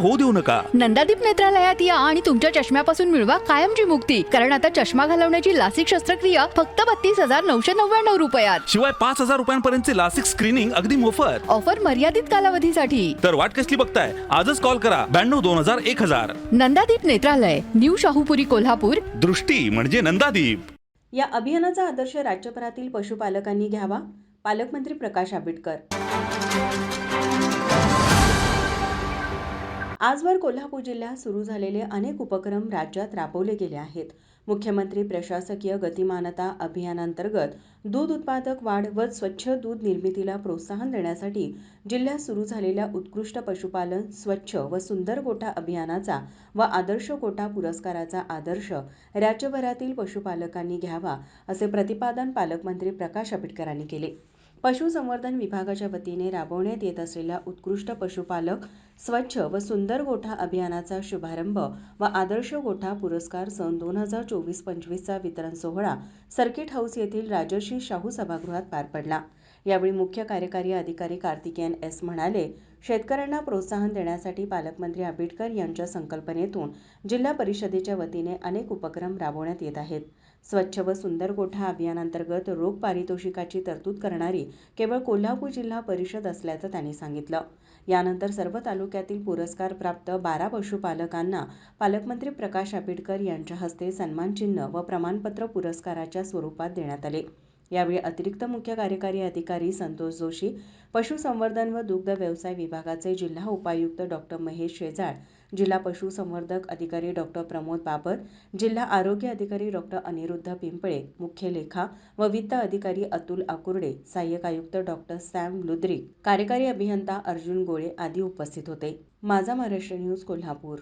होऊ देऊ नका. नंदादीप नेत्रालयात या आणि तुमच्या चष्म्यापासून मिळवा कायमची मुक्ती. कारण आता चष्मा घालवण्याची लासिक शस्त्रक्रिया फक्त बत्तीस हजार नऊशे नव्याण्णव रुपयात. शिवाय पाच हजार रुपयांपर्यंतचे लासिक स्क्रीनिंग अगदी मोफत. ऑफर मर्यादित कालावधीसाठी. तर वाट कसली बघताय? आजच कॉल करा. ब्याण्णव दोन हजार एक हजार. नंदादीप नेत्रालय न्यू शाहूपुरी कोल्हापूर. दृष्टी म्हणजे नंदादीप. या अभियानाचा आदर्श राज्यभरातील पशुपालकांनी घ्यावा. पालकमंत्री प्रकाश आंबेडकर. आजवर कोल्हापूर जिल्ह्यात सुरू झालेले अनेक उपक्रम राज्यात राबवले गेले आहेत. मुख्यमंत्री प्रशासकीय गतिमानता अभियानांतर्गत दूध उत्पादक वाढ व स्वच्छ दूध निर्मितीला प्रोत्साहन देण्यासाठी जिल्ह्यात सुरू झालेल्या उत्कृष्ट पशुपालन स्वच्छ व सुंदर गोठा अभियानाचा व आदर्श गोठा पुरस्काराचा आदर्श राज्यभरातील पशुपालकांनी घ्यावा असे प्रतिपादन पालकमंत्री प्रकाश आंबेडकरांनी केले. पशुसंवर्धन विभागाच्या वतीने राबवण्यात येत असलेल्या उत्कृष्ट पशुपालक स्वच्छ व सुंदर गोठा अभियानाचा शुभारंभ व आदर्श गोठा पुरस्कार सन दोन हजार चोवीस पंचवीसचा वितरण सोहळा सर्किट हाऊस येथील राजर्षी शाहू सभागृहात पार पडला. यावेळी मुख्य कार्यकारी अधिकारी कार्तिकेयन एस म्हणाले शेतकऱ्यांना प्रोत्साहन देण्यासाठी पालकमंत्री आंबेडकर यांच्या संकल्पनेतून जिल्हा परिषदेच्या वतीने अनेक उपक्रम राबवण्यात येत आहेत. स्वच्छ व सुंदर गोठा अभियानांतर्गत रोग पारितोषिकाची तरतूद करणारी केवळ कोल्हापूर जिल्हा परिषद असल्याचं त्यांनी सांगितलं. यानंतर सर्व तालुक्यातील पुरस्कार प्राप्त बारा पशुपालकांना पालकमंत्री प्रकाश आंबेडकर यांच्या हस्ते सन्मानचिन्ह व प्रमाणपत्र पुरस्काराच्या स्वरूपात देण्यात आले. यावेळी अतिरिक्त मुख्य कार्यकारी अधिकारी संतोष जोशी पशुसंवर्धन व दुग्ध व्यवसाय विभागाचे जिल्हा उपायुक्त डॉक्टर महेश शेजाळ जिल्हा पशुसंवर्धक अधिकारी डॉक्टर प्रमोद बाबर जिल्हा आरोग्य अधिकारी डॉक्टर अनिरुद्ध पिंपळे मुख्य लेखा व वित्त अधिकारी अतुल आकुर्डे सहाय्यक आयुक्त डॉक्टर सॅम लुद्रिक कार्यकारी अभियंता अर्जुन गोळे आदी उपस्थित होते. माझा महाराष्ट्र न्यूज कोल्हापूर.